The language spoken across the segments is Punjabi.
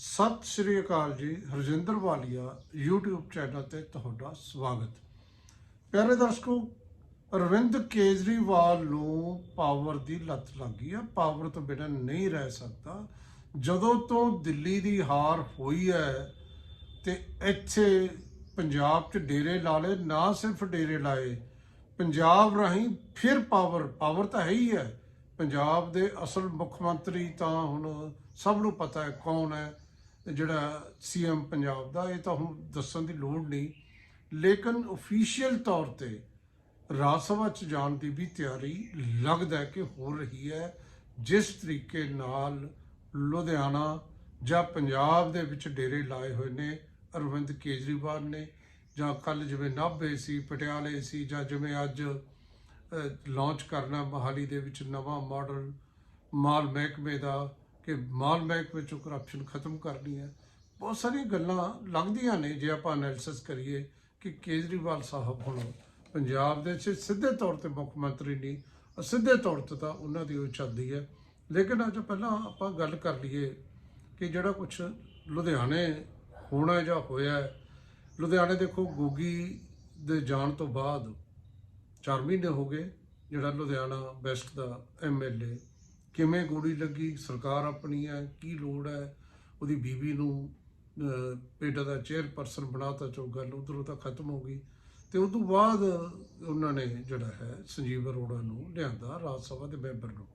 ਸਤਿ ਸ਼੍ਰੀ ਅਕਾਲ ਜੀ, ਹਰਜਿੰਦਰ ਵਾਲੀਆ, YouTube ਚੈਨਲ ਤੇ ਤੁਹਾਡਾ ਸਵਾਗਤ। ਪਿਆਰੇ ਦਰਸ਼ਕੋ, ਅਰਵਿੰਦ ਕੇਜਰੀਵਾਲ ਨੂੰ ਪਾਵਰ ਦੀ ਲੱਤ ਲੱਗੀ ਹੈ ਪਾਵਰ ਤੋਂ ਬਿਨਾਂ ਨਹੀਂ ਰਹਿ ਸਕਦਾ। ਜਦੋਂ ਤੋਂ ਦਿੱਲੀ ਦੀ ਹਾਰ ਹੋਈ ਹੈ ਤੇ ਇੱਥੇ ਪੰਜਾਬ 'ਚ ਡੇਰੇ ਲਾ ਲਏ, ਨਾ ਸਿਰਫ ਡੇਰੇ ਲਾਏ, ਪੰਜਾਬ ਰਾਹੀਂ ਫਿਰ ਪਾਵਰ ਪਾਵਰ ਤਾਂ ਹੈ ਹੀ ਹੈ। ਪੰਜਾਬ ਦੇ ਅਸਲ ਮੁੱਖ ਮੰਤਰੀ ਤਾਂ ਹੁਣ ਸਭ ਨੂੰ ਪਤਾ ਹੈ ਕੌਣ ਹੈ। ਜਿਹੜਾ ਸੀਐਮ ਪੰਜਾਬ ਦਾ, ਇਹ ਤਾਂ ਹੁਣ ਦੱਸਣ ਦੀ ਲੋੜ ਨਹੀਂ। ਲੇਕਿਨ ਅਫੀਸ਼ੀਅਲ ਤੌਰ ਤੇ ਰਾਜ ਸਭਾ ਚ ਜਾਣ ਦੀ ਵੀ ਤਿਆਰੀ ਲੱਗਦਾ ਕਿ ਹੋ ਰਹੀ ਹੈ। ਜਿਸ ਤਰੀਕੇ ਨਾਲ ਲੁਧਿਆਣਾ ਜਾਂ ਪੰਜਾਬ ਦੇ ਵਿੱਚ ਡੇਰੇ ਲਾਏ ਹੋਏ ਨੇ, ਅਰਵਿੰਦ ਕੇਜਰੀਵਾਲ ਨੇ, ਜਾਂ ਕੱਲ ਜਿਵੇਂ ਨਾਭੇ ਸੀ, ਪਟਿਆਲੇ ਸੀ, ਜਾਂ ਜਿਵੇਂ ਅੱਜ ਲਾਂਚ ਕਰਨਾ ਮਹਾਲੀ ਦੇ ਵਿੱਚ ਨਵਾਂ ਮਾਡਲ ਮਾਲ ਮਹਿਕਮੇ ਦਾ ਕਿ ਮਾਲ ਮਹਿਕਮੇ ਵਿੱਚੋਂ ਕਰਪਸ਼ਨ ਖਤਮ ਕਰਨੀ ਹੈ। ਬਹੁਤ ਸਾਰੀਆਂ ਗੱਲਾਂ ਲੱਗਦੀਆਂ ਨੇ ਜੇ ਆਪਾਂ ਐਨਾਲਿਸਿਸ ਕਰੀਏ ਕਿ ਕੇਜਰੀਵਾਲ ਸਾਹਿਬ ਹੁਣ ਪੰਜਾਬ ਦੇ ਸਿੱਧੇ ਤੌਰ ਤੇ ਮੁੱਖ ਮੰਤਰੀ ਨਹੀਂ, ਅਸਿੱਧੇ ਤੌਰ ਤੇ ਤਾਂ ਉਹਨਾਂ ਦੀ ਉਹ ਚੱਲਦੀ ਹੈ। ਲੇਕਿਨ ਅੱਜ ਪਹਿਲਾਂ ਆਪਾਂ ਗੱਲ ਕਰ ਲਈਏ ਕਿ ਜਿਹੜਾ ਕੁਝ ਲੁਧਿਆਣੇ ਹੋਣਾ ਜਾਂ ਹੋਇਆ ਲੁਧਿਆਣੇ ਦੇਖੋ ਗੋਗੀ ਦੇ ਜਾਣ ਤੋਂ ਬਾਅਦ 4 ਮਹੀਨੇ ਹੋ ਗਏ ਜਿਹੜਾ ਲੁਧਿਆਣਾ ਵੈਸਟ ਦਾ ਐਮਐਲਏ ਕਿਵੇਂ ਗੋਲੀ ਲੱਗੀ ਸਰਕਾਰ ਆਪਣੀ ਹੈ ਕੀ ਲੋੜ ਹੈ? ਉਹਦੀ ਬੀਵੀ ਨੂੰ ਅਹ, ਪਿੰਡ ਦਾ ਚੇਅਰਪਰਸਨ ਬਣਾਤਾ ਚੋ ਗੱਲ ਉਧਰੋਂ ਤਾਂ ਖਤਮ ਹੋ ਗਈ। ਤੇ ਉਸ ਤੋਂ ਬਾਅਦ ਉਹਨਾਂ ਨੇ ਜਿਹੜਾ ਹੈ ਸੰਜੀਵ ਅਰੋੜਾ ਨੂੰ ਲਿਆਂਦਾ ਰਾਜ ਸਭਾ ਦੇ ਮੈਂਬਰ ਨੂੰ।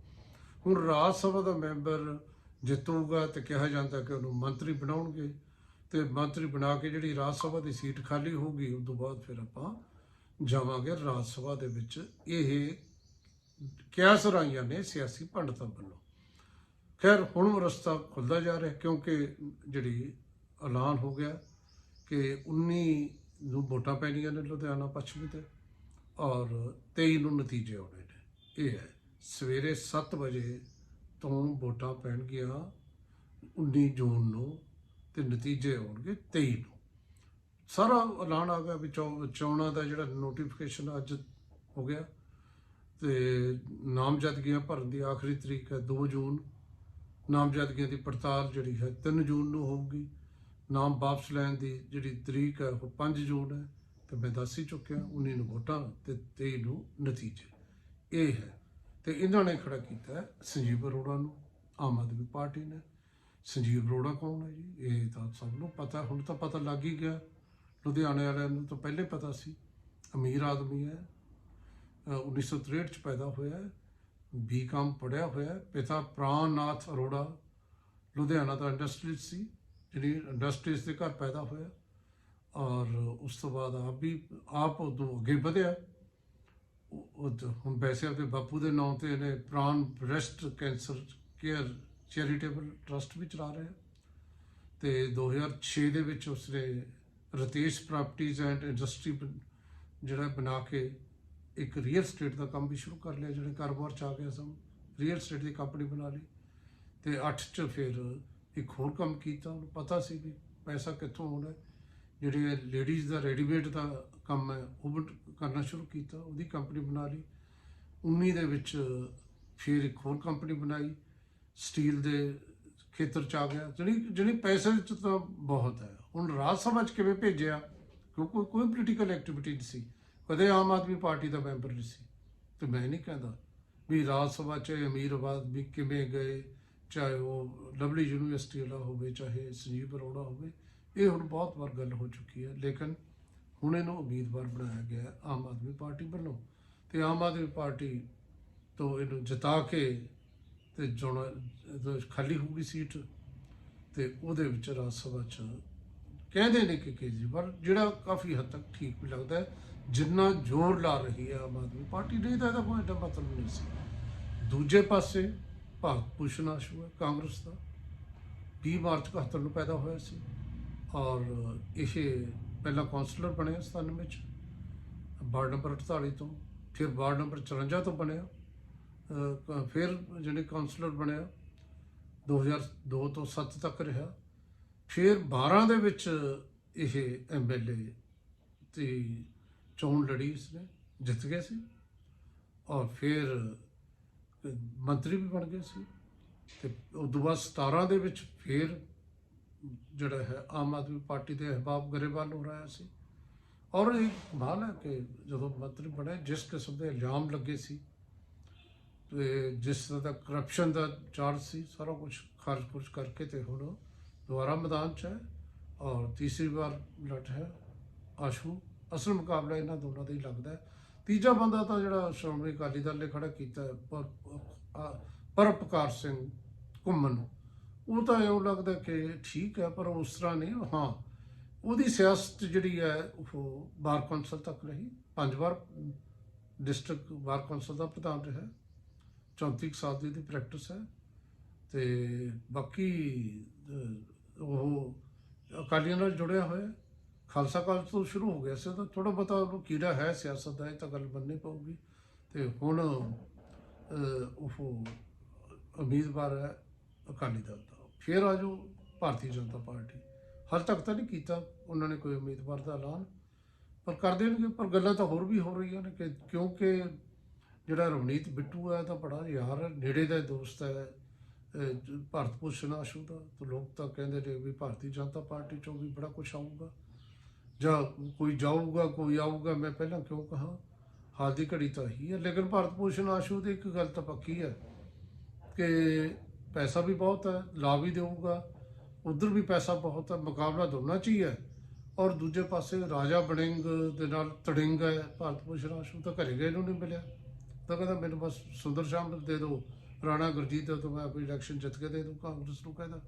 ਹੁਣ ਰਾਜ ਸਭਾ ਦਾ ਮੈਂਬਰ ਜਿੱਤੂਗਾ ਤੇ ਕਿਹਾ ਜਾਂਦਾ ਕਿ ਉਹਨੂੰ ਮੰਤਰੀ ਬਣਾਉਣਗੇ। ਤੇ ਮੰਤਰੀ ਬਣਾ ਕੇ ਜਿਹੜੀ ਰਾਜ ਸਭਾ ਦੀ ਸੀਟ ਖਾਲੀ ਹੋਊਗੀ ਉਸ ਤੋਂ ਬਾਅਦ ਫਿਰ ਆਪਾਂ ਜਾਵਾਂਗੇ ਰਾਜ ਸਭਾ ਦੇ ਵਿੱਚ। ਇਹ ਕਿਆਸ ਰਾਈਆਂ ਨੇ ਸਿਆਸੀ ਪੰਡਤਾਂ ਵੱਲੋਂ? ਖੈਰ, ਹੁਣ ਰਸਤਾ ਖੁੱਲਦਾ ਜਾ ਰਿਹਾ, ਕਿਉਂਕਿ ਜਿਹੜੀ ਐਲਾਨ ਹੋ ਗਿਆ ਕਿ 19 ਨੂੰ ਵੋਟਾਂ ਪੈਣੀਆਂ ਨੇ ਲੁਧਿਆਣਾ ਪੱਛਮੀ ਤੇ ਔਰ 23 ਨੂੰ ਨਤੀਜੇ ਆਉਣੇ ਨੇ। ਇਹ ਹੈ, ਸਵੇਰੇ 7 ਵਜੇ ਤੋਂ ਵੋਟਾਂ ਪੈਣਗੀਆਂ 19 ਜੂਨ ਨੂੰ ਤੇ ਨਤੀਜੇ ਆਉਣਗੇ 23 ਨੂੰ। ਸਾਰਾ ਐਲਾਨ ਆ ਗਿਆ, ਵੀ ਚੋ- ਚੋਣਾਂ ਦਾ ਜਿਹੜਾ ਨੋਟੀਫਿਕੇਸ਼ਨ ਅੱਜ ਹੋ ਗਿਆ ਤੇ ਨਾਮਜ਼ਦਗੀਆਂ ਭਰਨ ਦੀ ਆਖਰੀ ਤਰੀਕ ਹੈ 2 ਜੂਨ। ਨਾਮਜ਼ਦਗੀਆਂ ਦੀ ਪੜਤਾਲ ਜਿਹੜੀ ਹੈ 3 ਜੂਨ ਨੂੰ ਹੋਊਗੀ। ਨਾਮ ਵਾਪਸ ਲੈਣ ਦੀ ਜਿਹੜੀ ਤਰੀਕ ਹੈ ਉਹ 5 ਜੂਨ ਹੈ। ਤੇ ਮੈਂ ਦੱਸ ਹੀ ਚੁੱਕਿਆ 19 ਨੂੰ ਵੋਟਾਂ ਤੇ 23 ਨੂੰ ਨਤੀਜੇ। ਇਹ ਹੈ। ਤੇ ਇਹਨਾਂ ਨੇ ਖੜਾ ਕੀਤਾ ਸੰਜੀਵ ਅਰੋੜਾ ਨੂੰ। ਆਮ ਆਦਮੀ ਪਾਰਟੀ ਨੇ। ਸੰਜੀਵ ਅਰੋੜਾ ਕੌਣ ਹੈ ਜੀ? ਇਹ ਤਾਂ ਸਭ ਨੂੰ ਪਤਾ, ਹੁਣ ਤਾਂ ਪਤਾ ਲੱਗ ਹੀ ਗਿਆ। ਲੁਧਿਆਣੇ ਵਾਲਿਆਂ ਨੂੰ ਤਾਂ ਪਹਿਲੇ ਪਤਾ ਸੀ। ਅਮੀਰ ਆਦਮੀ ਹੈ। 1963 ਚ ਪੈਦਾ ਹੋਇਆ ਹੈ, ਬੀਕਾਮ ਪੜਿਆ ਹੋਇਆ ਹੈ, ਪਿਤਾ ਪ੍ਰਾਨਨਾਥ ਅਰੋੜਾ, ਲੁਧਿਆਣਾ ਦਾ ਇੰਡਸਟਰੀਜ਼ ਸੀ, ਜਿਹੜੀ ਇੰਡਸਟਰੀਜ਼ ਦੇ ਘਰ ਪੈਦਾ ਹੋਇਆ ਔਰ ਉਸ ਤੋਂ ਬਾਅਦ ਆਪ ਵੀ, ਆਪ ਉਦੋਂ ਅੱਗੇ ਵਧਿਆ ਉਹ- ਹੁਣ ਵੈਸੇ ਆਪਣੇ ਬਾਪੂ ਦੇ ਨਾਂ ਤੇ ਇਹਨੇ Pran breast cancer care charitable trust ਵੀ ਚਲਾ ਰਿਹਾ ਤੇ 2006 ਦੇ ਵਿੱਚ ਉਸਨੇ ਰਤੇਸ਼ ਪ੍ਰਾਪਰਟੀਜ਼ ਐਂਡ ਇੰਡਸਟਰੀ ਜਿਹੜਾ ਬਣਾ ਕੇ ਇੱਕ ਰੀਅਲ ਸਟੇਟ ਦਾ ਕੰਮ ਵੀ ਸ਼ੁਰੂ ਕਰ ਲਿਆ, ਜਿਹੜੇ ਕਾਰੋਬਾਰ ਚ ਆ ਗਿਆ ਸਮ ਰੀਅਲ ਸਟੇਟ ਦੀ ਕੰਪਨੀ ਬਣਾ ਲਈ ਤੇ 8 ਚ ਫਿਰ ਇੱਕ ਹੋਰ ਕੰਮ ਕੀਤਾ, ਉਹਨੂੰ ਪਤਾ ਸੀ ਵੀ ਪੈਸਾ ਕਿੱਥੋਂ ਆਉਣਾ ਜਿਹੜੇ ਲੇਡੀਜ਼ ਦਾ ਰੈਡੀਮੇਡ ਦਾ ਕੰਮ ਹੈ, ਉਹ ਵੀ ਕਰਨਾ ਸ਼ੁਰੂ ਕੀਤਾ, ਉਹਦੀ ਕੰਪਨੀ ਬਣਾ ਲਈ। 19 ਦੇ ਵਿੱਚ ਫਿਰ ਇੱਕ ਹੋਰ ਕੰਪਨੀ ਬਣਾਈ ਸਟੀਲ ਦੇ ਖੇਤਰ ਚ ਆ ਗਿਆ। ਜਿਹੜੀ ਜਿਹੜੀ ਪੈਸੇ ਵਿੱਚ ਤਾਂ ਬਹੁਤ ਹੈ। ਹੁਣ ਰਾਜ ਸਭਾ ਚ ਕਿਵੇਂ ਭੇਜਿਆ? ਕਿਉਂਕਿ ਕੋਈ ਪੋਲੀਟੀਕਲ ਐਕਟੀਵਿਟੀ ਨਹੀਂ ਸੀ। ਕਦੇ ਆਮ ਆਦਮੀ ਪਾਰਟੀ ਦਾ ਮੈਂਬਰ ਨਹੀਂ ਸੀ। ਤੇ ਮੈਂ ਨਹੀਂ ਕਹਿੰਦਾ ਵੀ ਰਾਜ ਸਭਾ ਚ ਅਮੀਰ ਆਬਾਦ ਵੀ ਕਿਵੇਂ ਗਏ, ਚਾਹੇ ਉਹ ਲਵਲੀ ਯੂਨੀਵਰਸਿਟੀ ਵਾਲਾ ਹੋਵੇ, ਚਾਹੇ ਸੰਜੀਵ ਅਰੋੜਾ ਹੋਵੇ, ਇਹ ਹੁਣ ਬਹੁਤ ਵਾਰ ਗੱਲ ਹੋ ਚੁੱਕੀ ਹੈ। ਲੇਕਿਨ ਹੁਣ ਇਹਨੂੰ ਉਮੀਦਵਾਰ ਬਣਾਇਆ ਗਿਆ ਆਮ ਆਦਮੀ ਪਾਰਟੀ ਵੱਲੋਂ। ਤੇ ਆਮ ਆਦਮੀ ਪਾਰਟੀ ਤੋਂ ਇਹਨੂੰ ਜਿਤਾ ਕੇ ਤੇ ਚੋਣ ਖਾਲੀ ਹੋਊਗੀ ਸੀਟ, ਤੇ ਉਹਦੇ ਵਿੱਚ ਰਾਜ ਸਭਾ ਚ ਕਹਿੰਦੇ ਨੇ ਕਿ ਕੇਜਰੀਵਾਲ, ਜਿਹੜਾ ਕਾਫੀ ਹੱਦ ਤੱਕ ਠੀਕ ਵੀ ਲੱਗਦਾ ਹੈ ਜਿੰਨਾ ਜ਼ੋਰ ਲਾ ਰਹੀ ਹੈ ਆਮ ਆਦਮੀ, ਪਾਰਟੀ ਨਹੀਂ ਤਾਂ ਇਹਦਾ ਕੋਈ ਏਡਾ ਮਤਲਬ ਨਹੀਂ ਸੀ। ਦੂਜੇ ਪਾਸੇ ਭਾਰਤ ਭੂਸ਼ਣ ਆਸ਼ੂ ਹੈ, ਕਾਂਗਰਸ ਦਾ। 20 ਮਾਰਚ 71 ਨੂੰ ਪੈਦਾ ਹੋਇਆ ਸੀ ਔਰ ਇਹ ਪਹਿਲਾਂ ਕਾਉਂਸਲਰ ਬਣਿਆ 97 ਚ, ਵਾਰਡ ਨੰਬਰ 48 ਤੋਂ, ਫਿਰ ਵਾਰਡ ਨੰਬਰ 54 ਤੋਂ ਬਣਿਆ ਕ- ਫਿਰ ਜਿਹੜੇ ਕਾਉਂਸਲਰ ਬਣਿਆ 2002 ਤੋਂ 7 ਤੱਕ ਰਿਹਾ। ਫਿਰ 12 ਦੇ ਵਿੱਚ ਇਹ ਐਮਐਲਏ ਤੇ ਚੋਣ ਲੜੀ ਇਸਨੇ ਜਿੱਤ ਗਏ ਸੀ ਔਰ ਫਿਰ ਮੰਤਰੀ ਵੀ ਬਣ ਗਏ ਸੀ ਤੇ ਉਸ ਤੋਂ ਬਾਅਦ 17 ਦੇ ਵਿੱਚ ਫਿਰ ਜਿਹੜਾ ਹੈ ਆਮ ਆਦਮੀ ਪਾਰਟੀ ਦੇ ਅਹਿਬਾਬ ਗਰੇਵਾਲ ਹੋ ਰਿਹਾ ਸੀ ਔਰ ਇਹ ਕਮਾਲ ਹੈ ਕਿ ਜਦੋਂ ਮੰਤਰੀ ਬਣੇ ਜਿਸ ਕਿਸਮ ਦੇ ਇਲਜ਼ਾਮ ਲੱਗੇ ਸੀ ਤੇ ਜਿਸ ਤਰ੍ਹਾਂ ਦਾ ਕਰਪਸ਼ਨ ਦਾ ਚਾਰਜ ਸੀ ਸਾਰਾ ਕੁਝ ਖਰਚ ਖੁਰਜ ਕਰਕੇ ਤੇ ਹੁਣ ਦੁਬਾਰਾ ਮੈਦਾਨ 'ਚ ਹੈ ਔਰ ਤੀਸਰੀ ਵਾਰ ਲੜ ਹੈ ਆਸ਼ੂ ਅਸਲ ਮੁਕਾਬਲਾ ਇਹਨਾਂ ਦੋਨਾਂ ਦਾ ਹੀ ਲੱਗਦਾ ਤੀਜਾ ਬੰਦਾ ਤਾਂ ਜਿਹੜਾ ਸ਼੍ਰੋਮਣੀ ਅਕਾਲੀ ਦਲ ਨੇ ਖੜਾ ਕੀਤਾ ਹੈ, ਪਰ ਅ- ਸਿੰਘ ਘੁੰਮਣ। ਉਹ ਤਾਂ ਇਉਂ ਲੱਗਦਾ ਕਿ ਠੀਕ ਹੈ ਪਰ ਉਸ ਤਰ੍ਹਾਂ ਨਹੀਂ। ਹਾਂ ਉਹਦੀ ਸਿਆਸਤ ਜਿਹੜੀ ਹੈ ਉਹ ਬਾਰ ਕੌਂਸਲ ਤੱਕ ਰਹੀ। ਪੰਜ ਵਾਰ ਡਿਸਟ੍ਰਿਕਟ ਬਾਰ ਕੌਂਸਲ ਦਾ ਪ੍ਰਧਾਨ ਰਿਹਾ 34 ਕੁ ਸਾਲ ਦੀ ਇਹਦੀ ਪ੍ਰੈਕਟਿਸ ਹੈ। ਤੇ ਬਾਕੀ ਉਹ ਅਕਾਲੀਆਂ ਨਾਲ ਜੁੜਿਆ ਹੋਇਆ ਖਾਲਸਾ ਕਾਲਜ ਤੋਂ ਸ਼ੁਰੂ ਹੋ ਗਿਆ ਸੀ, ਤਾਂ ਥੋੜਾ ਬਹੁਤਾ ਉਹਨੂੰ ਕੀੜਾ ਹੈ ਸਿਆਸਤ ਦਾ, ਇਹ ਤਾਂ ਗੱਲ ਮੰਨਣੀ ਪਊਗੀ। ਤੇ ਹੁਣ ਉਹ ਉਮੀਦਵਾਰ ਹੈ ਅਕਾਲੀ ਦਲ ਦਾ। ਫਿਰ ਆਜੋ ਭਾਰਤੀ ਜਨਤਾ ਪਾਰਟੀ। ਹਾਲ ਤੱਕ ਤਾਂ ਨਹੀਂ ਕੀਤਾ ਉਹਨਾਂ ਨੇ ਕੋਈ ਉਮੀਦਵਾਰ ਦਾ ਐਲਾਨ। ਪਰ ਕਰ ਦੇਣਗੇ, ਪਰ ਗੱਲਾਂ ਤਾਂ ਹੋਰ ਵੀ ਹੋ ਰਹੀਆਂ ਨੇ ਕਿ ਕਿਉਂਕਿ ਜਿਹੜਾ ਰਵਨੀਤ ਬਿੱਟੂ ਹੈ ਤਾਂ ਬੜਾ ਯਾਰ ਨੇੜੇ ਦਾ ਦੋਸਤ ਹੈ ਭਾਰਤ ਭੂਸ਼ਣ ਆਸ਼ੂ ਦਾ। ਤਾਂ ਲੋਕ ਤਾਂ ਕਹਿੰਦੇ ਨੇ ਵੀ ਭਾਰਤੀ ਜਨਤਾ ਪਾਰਟੀ ਚੋਂ ਵੀ ਬੜਾ ਕੁਝ ਆਊਗਾ। ਜਾਂ ਕੋਈ ਜਾਊਗਾ, ਕੋਈ ਆਊਗਾ, ਮੈਂ ਪਹਿਲਾਂ ਕਿਉਂ ਕਹਾ? ਹਾਲ ਦੀ ਘੜੀ ਤਾਂ ਹੀ ਹੈ। ਲੇਕਿਨ ਭਾਰਤ ਭੂਸ਼ਣ ਆਸ਼ੂ ਦੀ ਇੱਕ ਗੱਲ ਤਾਂ ਪੱਕੀ ਹੈ ਕਿ ਪੈਸਾ ਵੀ ਬਹੁਤ ਹੈ ਲਾ ਵੀ ਦੇਊਗਾ। ਉਧਰ ਵੀ ਪੈਸਾ ਬਹੁਤ ਹੈ, ਮੁਕਾਬਲਾ ਦੋਨਾਂ 'ਚ ਹੀ ਹੈ। ਔਰ ਦੂਜੇ ਪਾਸੇ ਰਾਜਾ ਬਣਿੰਗ ਦੇ ਨਾਲ ਤੜਿੰਗ ਹੈ। ਭਾਰਤ ਭੂਸ਼ਣ ਆਸ਼ੂ ਤਾਂ ਘਰੇ ਗਏ ਨੂੰ ਨਹੀਂ ਮਿਲਿਆ। ਤਾਂ ਕਹਿੰਦਾ, ਮੈਨੂੰ ਬਸ ਸੁੰਦਰ ਸ਼ਾਮ ਦੇ ਦਿਓ। ਰਾਣਾ ਗੁਰਜੀਤ ਦਾ ਤਾਂ ਮੈਂ ਆਪਣੀ ਇਲੈਕਸ਼ਨ ਜਿੱਤ ਕੇ ਦੇ ਦੂੰ, ਕਾਂਗਰਸ ਨੂੰ ਕਹਿੰਦਾ।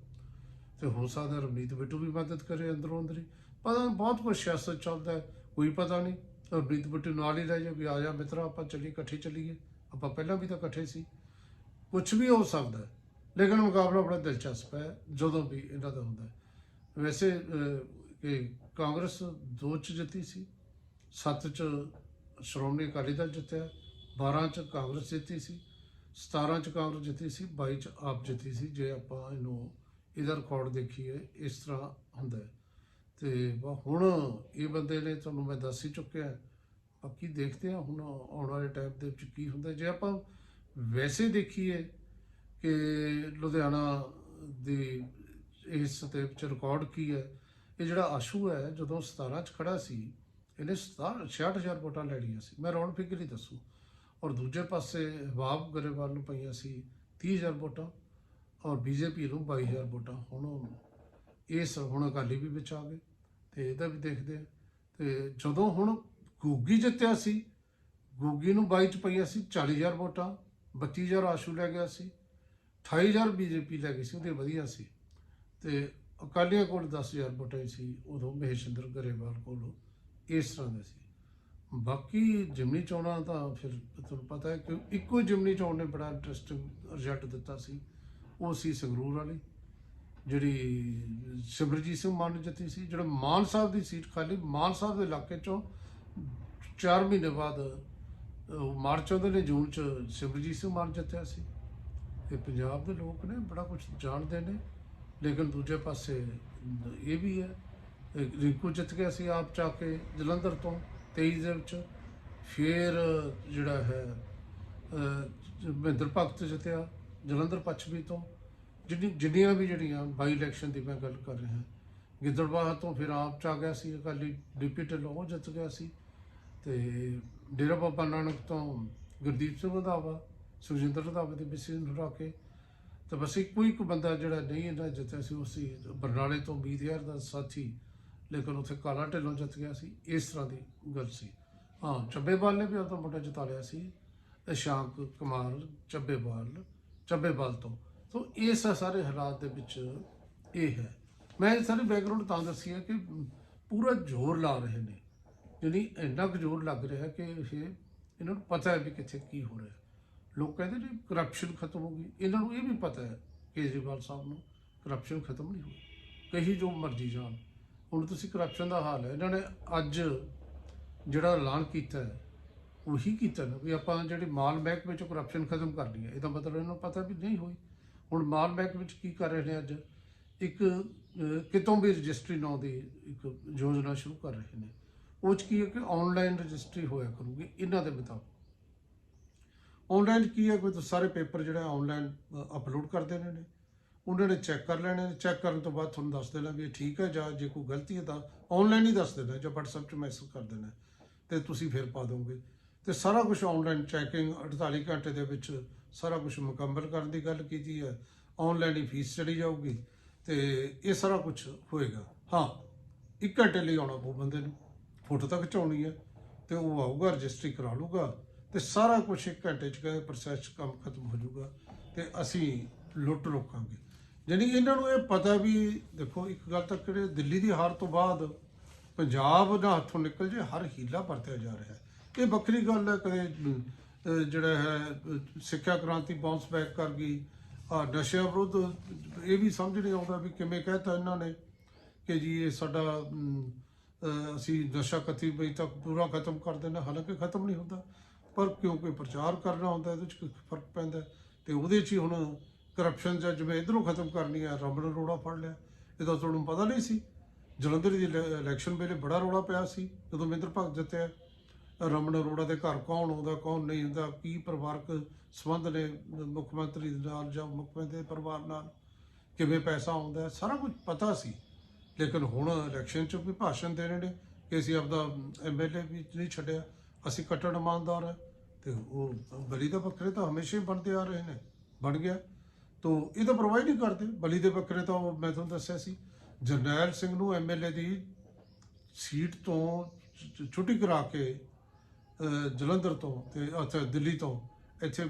ਤੇ ਹੋ ਸਕਦਾ ਰਮਨੀਤ ਬਿੱਟੂ ਵੀ ਮਦਦ ਕਰੇ ਅੰਦਰੋਂ ਅੰਦਰੀ। ਪਤਾ ਨਹੀਂ ਬਹੁਤ ਕੁਝ ਸਿਆਸਤ ਚੱਲਦਾ ਕੋਈ ਪਤਾ ਨਹੀਂ ਰਮਨੀਤ ਬਿੱਟੂ ਨਾਲ ਹੀ ਰਹਿ ਜਾ ਵੀ ਆ ਜਾ ਮਿੱਤਰਾ, ਆਪਾਂ ਚੱਲੀ ਇਕੱਠੇ ਚੱਲੀਏ। ਆਪਾਂ ਪਹਿਲਾਂ ਵੀ ਤਾਂ ਇਕੱਠੇ ਸੀ। ਕੁਝ ਵੀ ਹੋ ਸਕਦਾ ਲੇਕਿਨ ਮੁਕਾਬਲਾ ਬੜਾ ਦਿਲਚਸਪ ਹੈ, ਜਦੋਂ ਵੀ ਇਹਨਾਂ ਦਾ ਹੁੰਦਾ ਵੈਸੇ ਕਿ ਕਾਂਗਰਸ ਦੋ ਚ ਜਿੱਤੀ ਸੀ, ਸੱਤ ਚ ਸ਼੍ਰੋਮਣੀ ਅਕਾਲੀ ਦਲ ਜਿੱਤਿਆ 12 ਚ ਕਾਂਗਰਸ ਜਿੱਤੀ ਸੀ 17 ਚ ਕਾਂਗਰਸ ਜਿੱਤੀ ਸੀ 22 ਚ ਆਪ ਜਿੱਤੀ ਸੀ, ਜੇ ਆਪਾਂ ਇਹਨੂੰ ਇਹਦਾ ਰਿਕਾਰਡ ਦੇਖੀਏ, ਇਸ ਤਰ੍ਹਾਂ ਹੁੰਦਾ ਹੈ। ਤੇ ਹੁਣ ਇਹ ਬੰਦੇ ਨੇ ਤੁਹਾਨੂੰ ਮੈਂ ਦੱਸ ਹੀ ਚੁੱਕਿਆ ਬਾਕੀ ਦੇਖਦੇ ਹਾਂ ਹੁਣ ਆਉਣ ਵਾਲੇ ਟਾਈਮ ਦੇ ਵਿੱਚ ਕੀ ਹੁੰਦਾ ਜੇ ਆਪਾਂ ਵੈਸੇ ਦੇਖੀਏ ਕਿ ਲੁਧਿਆਣਾ ਦੀ ਇਸ ਦੇ ਵਿੱਚ ਰਿਕਾਰਡ ਕੀ ਹੈ, ਇਹ ਜਿਹੜਾ ਆਸ਼ੂ ਹੈ, ਜਦੋਂ 17 ਚ ਖੜਾ ਸੀ, ਇਹਨੇ 66000 ਵੋਟਾਂ ਲੈਣੀਆਂ ਸੀ। ਮੈਂ ਰੌਣ ਫਿਗਰ ਹੀ ਦੱਸੂ। ਔਰ ਦੂਜੇ ਪਾਸੇ ਹਬਾਬ ਗਰੇਵਾਲ ਨੂੰ ਪਈਆਂ ਸੀ 30000 ਵੋਟਾਂ ਔਰ ਬੀਜੇਪੀ ਨੂੰ 22000 ਵੋਟਾਂ। ਹੁਣ ਉਹ- ਇਸ ਹੁਣ ਅਕਾਲੀ ਵੀ ਵਿੱਚ ਆ ਗਏ ਤੇ ਇਹਦਾ ਵੀ ਦੇਖਦੇ ਆ। ਤੇ ਜਦੋਂ ਹੁਣ ਗੋਗੀ ਜਿੱਤਿਆ ਸੀ, ਗੋਗੀ ਨੂੰ 22 ਚ ਪਈਆਂ ਸੀ 40000 ਵੋਟਾਂ 32000 ਆਸ਼ੂ ਲੈ ਗਿਆ ਸੀ 28000 ਬੀਜੇਪੀ ਲੈ ਗਈ ਸੀ, ਉਹਦੇ ਵਧੀਆ ਸੀ। ਤੇ ਅਕਾਲੀਆਂ ਕੋਲ 10000 ਵੋਟਾਂ ਸੀ, ਉਦੋਂ ਮਹੇਸ਼ਿੰਦਰ ਗਰੇਵਾਲ ਕੋਲ ਇਸ ਤਰ੍ਹਾਂ ਦੇ ਸੀ। ਬਾਕੀ ਜਿਮਨੀ ਚੋਣਾਂ ਤਾਂ ਫਿਰ ਤੁਹਾਨੂੰ ਪਤਾ ਹੈ ਕਿ ਇੱਕੋ ਜਿਮਨੀ ਚੋਣ ਨੇ ਬੜਾ ਇੰਟਰਸਟਿੰਗ ਰਿਜ਼ਲਟ ਦਿੱਤਾ ਸੀ, ਉਹ ਸੀ ਸੰਗਰੂਰ ਵਾਲੀ। ਜਿਹੜੀ ਸਿਮਰਜੀਤ ਸਿੰਘ ਮਾਨ ਨੇ ਜਿੱਤੀ ਸੀ, ਜਿਹੜਾ ਮਾਨ ਸਾਹਿਬ ਦੀ ਸੀਟ ਖਾਲੀ, ਮਾਨ ਸਾਹਿਬ ਦੇ ਇਲਾਕੇ ਚੋਂ 4 ਮਹੀਨੇ ਬਾਅਦ ਉਹ ਮਾਰਚ ਆਉਂਦੇ ਨੇ, ਜੂਨ ਚ ਸਿਮਰਜੀਤ ਸਿੰਘ ਮਾਨ ਜਿੱਤਿਆ ਸੀ। ਇਹ ਪੰਜਾਬ ਦੇ ਲੋਕ ਨੇ, ਬੜਾ ਕੁਝ ਜਾਣਦੇ ਨੇ, ਲੇਕਿਨ ਦੂਜੇ ਪਾਸੇ ਇਹ ਵੀ ਹੈ ਰਿੰਕੂ ਜਿੱਤ ਗਿਆ ਸੀ ਆਪ ਚਾ ਕੇ ਜਲੰਧਰ ਤੋਂ 23 ਦੇ ਵਿੱਚ ਫਿਰ ਜਿਹੜਾ ਹੈ ਮਹਿੰਦਰ ਭਗਤ ਜਿੱਤਿਆ, ਜਲੰਧਰ ਪੱਛਮੀ ਤੋਂ। ਜਿੰਨੀ ਜਿੰਨੀਆਂ ਵੀ ਜਿਹੜੀਆਂ ਬਾਈ ਇਲੈਕਸ਼ਨ ਦੀ ਮੈਂ ਗੱਲ ਕਰ ਰਿਹਾ, ਗਿੱਦੜਬਾਹਾ ਤੋਂ ਫਿਰ ਆਪ ਚ ਆ ਗਿਆ ਸੀ, ਅਕਾਲੀ ਡਿਪਟੀ ਢਿੱਲੋਂ ਉਹ ਜਿੱਤ ਗਿਆ ਸੀ ਤੇ ਡੇਰਾ ਬਾਬਾ ਨਾਨਕ ਤੋਂ ਗੁਰਦੀਪ ਸਿੰਘ ਰੰਧਾਵਾ ਸੁਖਜਿੰਦਰ ਰੰਧਾਵਾ ਦੇ ਵਿਸੇ ਨੂੰ ਹਰਾ ਕੇ ਤਾਂ ਬਸ ਇੱਕੋ ਇੱਕ ਬੰਦਾ ਜਿਹੜਾ ਨਹੀਂ ਇਹਨਾਂ ਜਿੱਤਿਆ ਸੀ, ਉਹ ਸੀ ਬਰਨਾਲੇ ਤੋਂ ਮੀਤਿਆਰ ਦਾ ਸਾਥੀ, ਲੇਕਿਨ ਉੱਥੇ ਕਾਲਾ ਢਿੱਲੋਂ ਜਿੱਤ ਗਿਆ ਸੀ, ਇਸ ਤਰ੍ਹਾਂ ਦੀ ਗੱਲ ਸੀ। ਹਾਂ, ਚੱਬੇਵਾਲ ਨੇ ਵੀ ਆਪਣਾ ਮੁੰਡਾ ਜਿਤਾ ਲਿਆ ਸੀ ਇਸ਼ਾਂਕ ਕੁਮਾਰ ਚੱਬੇਵਾਲ ਚੱਬੇਵਾਲ ਤੋਂ। ਸੋ ਇਸ ਸਾਰੇ ਹਾਲਾਤ ਦੇ ਵਿੱਚ ਇਹ ਹੈ। ਮੈਂ ਇਹ ਸਾਰੀ ਬੈਕਗ੍ਰਾਉਂਡ ਤਾਂ ਦੱਸੀ ਹੈ ਕਿ ਪੂਰਾ ਜ਼ੋਰ ਲਾ ਰਹੇ ਨੇ। ਯਾਨੀ ਇੰਨਾ ਕੁ ਜ਼ੋਰ ਲੱਗ ਰਿਹਾ ਕਿ ਇਹ ਇਹਨਾਂ ਨੂੰ ਪਤਾ ਹੈ ਵੀ ਕਿੱਥੇ ਕੀ ਹੋ ਰਿਹਾ ਲੋਕ ਕਹਿੰਦੇ ਨੇ ਕਰਪਸ਼ਨ ਖਤਮ ਹੋ ਗਈ। ਇਹਨਾਂ ਨੂੰ ਇਹ ਵੀ ਪਤਾ ਹੈ, ਕੇਜਰੀਵਾਲ ਸਾਹਿਬ ਨੂੰ ਕਰਪਸ਼ਨ ਖਤਮ ਨਹੀਂ ਹੋਈ ਕਹੀ ਜੋ ਮਰਜ਼ੀ ਜਾਣ। ਹੁਣ ਤੁਸੀਂ ਕਰਪਸ਼ਨ ਦਾ ਹਾਲ ਹੈ। ਇਹਨਾਂ ਨੇ ਅੱਜ ਜਿਹੜਾ ਐਲਾਨ ਕੀਤਾ ਹੈ, ਉਹੀ ਕੀਤਾ ਨਾ ਵੀ ਆਪਾਂ ਜਿਹੜੇ ਮਾਲ ਮਹਿਕਮੇ ਚੋਂ ਕਰਪਸ਼ਨ ਖਤਮ ਕਰਨੀ ਹੈ ਇਹਦਾ ਮਤਲਬ ਇਹਨਾਂ ਨੂੰ ਪਤਾ ਵੀ ਨਹੀਂ ਹੋਈ। ਹੁਣ ਮਾਲ ਮਹਿਕਮੇ ਵਿੱਚ ਕੀ ਕਰ ਰਹੇ ਨੇ ਅੱਜ? ਇੱਕ ਕਿਤੋਂ ਵੀ ਰਜਿਸਟਰੀ ਨਾਂ ਦੀ ਇੱਕ ਯੋਜਨਾ ਸ਼ੁਰੂ ਕਰ ਰਹੇ ਨੇ। ਉਹ 'ਚ ਕੀ ਹੈ ਕਿ ਆਨਲਾਈਨ ਰਜਿਸਟਰੀ ਹੋਇਆ ਕਰੂਗੀ, ਇਹਨਾਂ ਦੇ ਮੁਤਾਬਕ। ਆਨਲਾਈਨ ਕੀ ਹੈ? ਕੋਈ ਸਾਰੇ ਪੇਪਰ ਜਿਹੜਾ ਆਨਲਾਈਨ ਅਪਲੋਡ ਕਰ ਦੇਣੇ ਨੇ। ਉਹਨਾਂ ਨੇ ਚੈੱਕ ਕਰ ਲੈਣੇ ਚੈੱਕ ਕਰਨ ਤੋਂ ਬਾਅਦ ਤੁਹਾਨੂੰ ਦੱਸ ਦੇਣਾ ਵੀ ਇਹ ਠੀਕ ਹੈ ਜਾਂ ਜੇ ਕੋਈ ਗਲਤੀ ਹੈ ਤਾਂ ਆਨਲਾਈਨ ਹੀ ਦੱਸ ਦੇਣਾ, ਜਾਂ WhatsApp 'ਚ ਮੈਸੇਜ ਕਰ ਦੇਣਾ। ਤੇ ਤੁਸੀਂ ਫਿਰ ਪਾ ਦੋਗੇ। ਤੇ ਸਾਰਾ ਕੁਝ ਆਨਲਾਈਨ ਚੈਕਿੰਗ 48 ਘੰਟੇ ਦੇ ਵਿੱਚ ਸਾਰਾ ਕੁਝ ਮੁਕੰਮਲ ਕਰਨ ਦੀ ਗੱਲ ਕੀਤੀ ਹੈ ਆਨਲਾਈਨ ਹੀ ਫੀਸ ਚੜੀ ਜਾਊਗੀ ਤੇ ਇਹ ਸਾਰਾ ਕੁਝ ਹੋਏਗਾ। ਹਾਂ, ਇੱਕ ਘੰਟੇ ਲਈ ਆਉਣਾ ਪਊ ਬੰਦੇ ਨੂੰ, ਫੋਟੋ ਤਾਂ ਖਿਚਾਉਣੀ ਹੈ ਤੇ ਉਹ ਆਊਗਾ, ਰਜਿਸਟਰੀ ਕਰਾ ਲੂਗਾ ਤੇ ਸਾਰਾ ਕੁਝ ਇੱਕ ਘੰਟੇ ਚ ਕਹਿੰਦੇ ਪ੍ਰੋਸੈਸ 'ਚ ਕੰਮ ਖਤਮ ਹੋ ਜਾਊਗਾ ਤੇ ਅਸੀਂ ਲੁੱਟ ਰੋਕਾਂਗੇ। ਜਾਣੀ ਇਹਨਾਂ ਨੂੰ ਇਹ ਪਤਾ ਵੀ, ਦੇਖੋ ਇੱਕ ਗੱਲ ਤਾਂ ਕਿਹੜੇ ਦਿੱਲੀ ਦੀ ਹਾਰ ਤੋਂ ਬਾਅਦ ਪੰਜਾਬ ਦਾ ਹੱਥੋਂ ਨਿਕਲ ਜੇ, ਹਰ ਹੀਲਾ ਵਰਤਿਆ ਜਾ ਰਿਹਾ ਇਹ ਵੱਖਰੀ ਗੱਲ ਹੈ, ਕਦੇ ਜਿਹੜਾ ਹੈ, ਸਿੱਖਿਆ ਕ੍ਰਾਂਤੀ ਬਾਉਂਸ ਬੈਕ ਕਰ ਗਈ। ਆ ਨਸ਼ਿਆਂ ਵਿਰੁੱਧ ਇਹ ਵੀ ਸਮਝ ਨਹੀਂ ਆਉਂਦਾ ਵੀ ਕਿਵੇਂ ਕਹਿਤਾ ਇਹਨਾਂ ਨੇ ਕਿ ਜੀ ਇਹ ਸਾਡਾ ਅਸੀਂ ਨਸ਼ਾ ਕਥੀ ਬਈ ਤੱਕ ਪੂਰਾ ਖਤਮ ਕਰ ਦੇਣਾ ਹਾਲਾਂਕਿ ਖਤਮ ਨਹੀਂ ਹੁੰਦਾ, ਪਰ ਕਿਉਂਕਿ ਪ੍ਰਚਾਰ ਕਰਨਾ ਹੁੰਦਾ, ਇਹਦੇ ਵਿੱਚ ਫ਼ਰਕ ਪੈਂਦਾ। ਹੈ। ਤੇ ਉਹਦੇ 'ਚ ਹੀ ਹੁਣ ਕਰਪਸ਼ਨ ਜਾਂ ਜਿਵੇਂ ਇਧਰੋਂ ਖਤਮ ਕਰਨੀ ਹੈ ਨੇ ਅਰੋੜਾ ਫੜ ਲਿਆ, ਇਹਦਾ ਤੁਹਾਨੂੰ ਪਤਾ ਨਹੀਂ ਸੀ। ਜਲੰਧਰ ਦੀ ਇਲੇ- ਇਲੈਕਸ਼ਨ ਵੇਲੇ ਬੜਾ ਰੌਲਾ ਪਿਆ ਸੀ, ਜਦੋਂ ਮਹਿੰਦਰ ਭਗਤ ਜਿੱਤਿਆ। ਰਮਨ ਅਰੋੜਾ ਦੇ ਘਰ ਕੌਣ ਆਉਂਦਾ, ਕੌਣ ਨਹੀਂ ਆਉਂਦਾ ਕੀ ਪਰਿਵਾਰਕ ਸੰਬੰਧ ਨੇ ਮੁੱਖ ਮੰਤਰੀ ਦੇ ਨਾਲ ਜਾਂ ਮੁੱਖ ਮੰਤਰੀ ਦੇ ਪਰਿਵਾਰ ਨਾਲ, ਕਿਵੇਂ ਪੈਸਾ ਆਉਂਦਾ ਸਾਰਾ ਕੁਝ ਪਤਾ ਸੀ। ਲੇਕਿਨ ਹੁਣ ਇਲੈਕਸ਼ਨ 'ਚ ਵੀ ਭਾਸ਼ਣ ਦੇਣੇ ਨੇ ਕਿ ਅਸੀਂ ਆਪਦਾ ਐਮਐਲਏ ਵੀ ਨਹੀਂ ਛੱਡਿਆ, ਅਸੀਂ ਕੱਟੜ ਇਮਾਨਦਾਰ ਹੈ ਤੇ ਉਹ ਬਲੀ ਦੇ ਬੱਕਰੇ ਤਾਂ ਹਮੇਸ਼ਾ ਹੀ ਬਣਦੇ ਆ ਰਹੇ ਨੇ, ਬਣ ਗਿਆ। ਤੋ ਇਹ ਤਾਂ ਪ੍ਰੋਵਾਈਡ ਨਹੀਂ ਕਰਦੇ, ਬਲੀ ਦੇ ਬੱਕਰੇ ਤਾਂ ਮੈਂ ਤੁਹਾਨੂੰ ਦੱਸਿਆ ਸੀ, ਜਰਨੈਲ ਸਿੰਘ ਨੂੰ ਐਮਐਲਏ ਦੀ ਸੀਟ ਤੋਂ ਛੁੱਟੀ ਕਰਾ ਕੇ ਜਲੰਧਰ ਤੋਂ ਤੇ ਅੱਛਾ, ਦਿੱਲੀ ਤੋਂ ਇੱਥੇ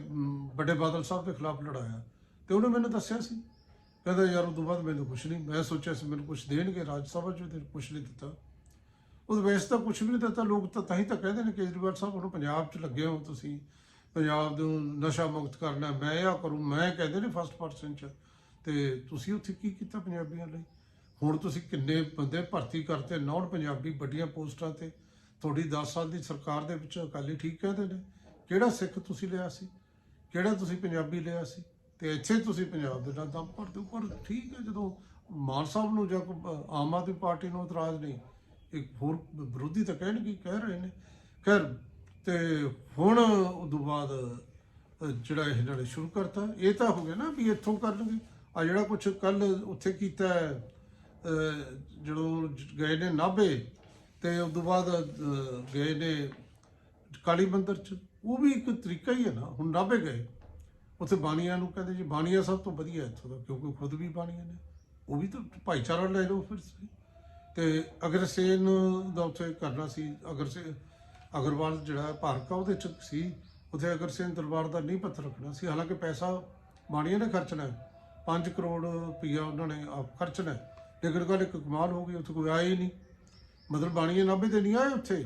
ਵੱਡੇ ਬਾਦਲ ਸਾਹਿਬ ਦੇ ਖਿਲਾਫ ਲੜਾਇਆ। ਤੇ ਉਹਨੇ ਮੈਨੂੰ ਦੱਸਿਆ ਸੀ। ਕਹਿੰਦਾ, ਯਾਰ ਉਦੋਂ ਬਾਅਦ ਮੈਨੂੰ ਕੁਝ ਨਹੀਂ। ਮੈਂ ਸੋਚਿਆ ਸੀ, ਮੈਨੂੰ ਕੁਝ ਦੇਣਗੇ, ਰਾਜ ਸਭਾ ਚ ਤੇ ਕੁਝ ਨਹੀਂ ਦਿੱਤਾ। ਉਹ ਵੈਸੇ ਤਾਂ ਕੁਝ ਵੀ ਨਹੀਂ ਦਿੱਤਾ। ਲੋਕ ਤਾਂ ਤਾਂ ਹੀ ਤਾਂ ਕਹਿੰਦੇ ਨੇ, ਕੇਜਰੀਵਾਲ ਸਾਹਿਬ, ਉਹਨੂੰ ਪੰਜਾਬ 'ਚ ਲੱਗੇ ਹੋ ਤੁਸੀਂ। ਪੰਜਾਬ ਨੂੰ ਨਸ਼ਾ ਮੁਕਤ ਕਰਨਾ, ਮੈਂ ਇਹ ਕਰੂੰ। ਮੈਂ ਕਹਿੰਦੇ ਨੇ ਫਸਟ ਪਰਸਨ 'ਚ। ਤੇ ਤੁਸੀਂ ਉੱਥੇ ਕੀ ਕੀਤਾ ਪੰਜਾਬੀਆਂ ਲਈ? ਹੁਣ ਤੁਸੀਂ ਕਿੰਨੇ ਬੰਦੇ ਭਰਤੀ ਕਰਤੇ? ਨੌਨ ਪੰਜਾਬੀ ਵੱਡੀਆਂ ਪੋਸਟਾਂ ਤੇ ਤੁਹਾਡੀ 10 ਸਾਲ ਦੀ ਸਰਕਾਰ ਦੇ ਵਿੱਚ ਅਕਾਲੀ ਠੀਕ ਕਹਿੰਦੇ ਨੇ। ਕਿਹੜਾ ਸਿੱਖ ਤੁਸੀਂ ਲਿਆ ਸੀ? ਕਿਹੜਾ ਤੁਸੀਂ ਪੰਜਾਬੀ ਲਿਆ ਸੀ? ਤੇ ਇੱਥੇ ਤੁਸੀਂ ਪੰਜਾਬ ਦੇ ਨਾਲ ਦਮ ਭਰਦੇ ਉੱਪਰ ਠੀਕ ਹੈ, ਜਦੋਂ ਮਾਨ ਸਾਹਿਬ ਨੂੰ ਜਾਂ ਆਮ ਆਦਮੀ ਪਾਰਟੀ ਨੂੰ ਇਤਰਾਜ਼ ਨਹੀਂ, ਇੱਕ ਹੋਰ ਵਿਰੋਧੀ ਤਾਂ ਕਹਿਣਗੇ, ਕਹਿ ਰਹੇ ਨੇ। ਖੈਰ, ਤੇ ਹੁਣ ਉਦੋਂ ਬਾਅਦ ਜਿਹੜਾ ਇਹਨਾਂ ਨੇ ਸ਼ੁਰੂ ਕਰਤਾ, ਇਹ ਤਾਂ ਹੋ ਗਿਆ ਨਾ ਵੀ ਇੱਥੋਂ ਕਰਨਗੇ। ਆ ਜਿਹੜਾ ਕੁਝ ਕੱਲ ਉੱਥੇ ਕੀਤਾ ਜਦੋਂ ਗਏ ਨੇ ਨਾਭੇ ਤੇ ਤੋਂ ਬਾਅਦ ਅ, ਗਏ ਨੇ ਕਾਲੀ ਮੰਦਿਰ ਚ। ਉਹ ਵੀ ਇੱਕ ਤਰੀਕਾ ਹੀ ਹੈ ਨਾ ਹੁਣ ਨਾਭੇ ਗਏ। ਉੱਥੇ ਬਾਣੀਆਂ ਨੂੰ ਕਹਿੰਦੇ ਜੀ ਬਾਣੀਆਂ ਸਭ ਤੋਂ ਵਧੀਆ ਇੱਥੋਂ ਦਾ ਕਿਉਂਕਿ ਖੁਦ ਵੀ ਬਾਣੀਆਂ ਨੇ। ਉਹ ਵੀ ਤਾਂ ਭਾਈਚਾਰਾ ਲੈ ਲਓ ਫਿਰ ਤੁਸੀਂ। ਤੇ ਅਗਰਸੇਨ ਦਾ ਉੱਥੇ ਕਰਨਾ ਸੀ ਅਗਰਸੇ ਅਗਰਵਾਲ ਜਿਹੜਾ ਭਾਰਕਾ ਉਹਦੇ ਚ ਸੀ। ਉੱਥੇ ਅਗਰਸੇਨ ਦਰਬਾਰ ਦਾ ਨਹੀਂ ਪੱਥਰ ਰੱਖਣਾ ਸੀ ਹਾਲਾਂਕਿ ਪੈਸਾ ਬਾਣੀਆਂ ਨੇ ਖਰਚਣਾ ਹੈ। 5 ਕਰੋੜ ਰੁਪਈਆ ਉਹਨਾਂ ਨੇ ਆਪ ਖਰਚਣਾ ਹੈ। ਲੇਕਿਨ ਗੱਲ ਇੱਕ ਕਮਾਲ ਹੋ ਗਈ ਉੱਥੇ ਕੋਈ ਆਇਆ ਹੀ ਨਹੀਂ। ਮਤਲਬ ਬਾਣੀਆਂ ਨਾਭੇ ਤੇ ਨਹੀਂ ਆਏ ਉੱਥੇ?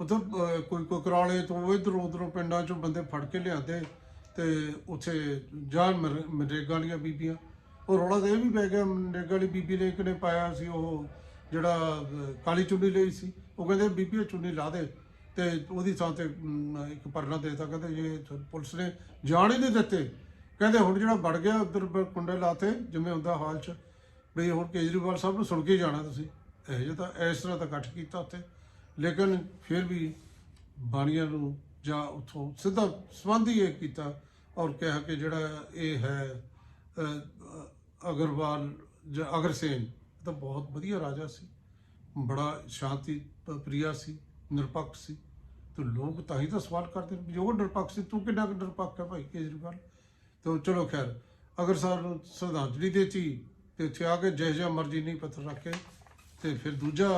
ਉੱਥੇ ਕੋਈ ਕੋਈ ਕਰਾਲੇ ਤੋਂ ਇਧਰੋਂ ਉਧਰੋਂ ਪਿੰਡਾਂ ਚੋਂ ਬੰਦੇ ਫੜ ਕੇ ਲਿਆਂਦੇ ਤੇ ਉੱਥੇ ਜਾਨ ਮਰ- ਮਨਰੇਗਾ ਵਾਲੀਆਂ ਬੀਬੀਆਂ। ਉਹ ਰੌਲਾ ਤਾਂ ਇਹ ਵੀ ਪੈ ਗਿਆ ਮਨਰੇਗਾ ਵਾਲੀ ਬੀਬੀ ਨੇ ਇੱਕ ਨੇ ਪਾਇਆ ਸੀ, ਉਹ ਜਿਹੜਾ ਕਾਲੀ ਚੁੰਨੀ ਲਈ ਸੀ। ਉਹ ਕਹਿੰਦੇ ਬੀਬੀ ਚੁੰਨੀ ਲਾ ਦੇ ਤੇ ਉਹਦੀ ਥਾਂ ਤੇ ਇੱਕ ਪਰਨਾ ਦੇਤਾ। ਕਹਿੰਦੇ ਇਹ ਪੁਲਿਸ ਨੇ ਜਾਣ ਹੀ ਨਹੀਂ ਦਿੱਤੇ। ਕਹਿੰਦੇ ਹੁਣ ਜਿਹੜਾ ਵੜ ਗਿਆ, ਉਧਰ ਕੁੰਡੇ ਲਾਤੇ, ਜਿਵੇਂ ਹੁੰਦਾ ਹਾਲ 'ਚ। ਵੀ ਹੁਣ ਕੇਜਰੀਵਾਲ ਸਾਹਿਬ ਨੂੰ ਸੁਣ ਕੇ ਹੀ ਜਾਣਾ ਤੁਸੀਂ। ਇਹੋ ਜਿਹਾ ਤਾਂ ਇਸ ਤਰ੍ਹਾਂ ਦਾ ਇਕੱਠ ਕੀਤਾ ਉੱਥੇ। ਲੇਕਿਨ ਫਿਰ ਵੀ ਬਾਣੀਆਂ ਨੂੰ ਜਾਂ ਉੱਥੋਂ ਸਿੱਧਾ ਸੰਬੰਧ ਹੀ ਇਹ ਕੀਤਾ ਔਰ ਕਿਹਾ ਕਿ ਜਿਹੜਾ ਇਹ ਹੈ ਅਗਰਵਾਲ ਜਾਂ ਅਗਰਸੇਨ ਤਾਂ ਬਹੁਤ ਵਧੀਆ ਰਾਜਾ ਸੀ। ਬੜਾ ਸ਼ਾਂਤੀ ਪ- ਪ੍ਰਿਆ ਸੀ, ਨਿਰਪੱਖ ਸੀ। ਤੇ ਲੋਕ ਤਾਂ ਹੀ ਤਾਂ ਸਵਾਲ ਕਰਦੇ ਨੇ ਵੀ ਉਹ ਨਿਰਪੱਖ ਸੀ, ਤੂੰ ਕਿੰਨਾ ਕੁ ਨਿਰਪੱਖ ਹੈ ਭਾਈ ਕੇਜਰੀਵਾਲ? ਤਾਂ ਚਲੋ ਖੈਰ ਅਗਰ ਸਾਹਿਬ ਨੂੰ ਸ਼ਰਧਾਂਜਲੀ ਦੇਤੀ ਤੇ ਉੱਥੇ ਆ ਕੇ ਜਿਹੋ ਜਿਹਾ ਮਰਜ਼ੀ ਨਹੀਂ ਪੱਥਰ ਰੱਖੇ ਤੇ ਫਿਰ ਦੂਜਾ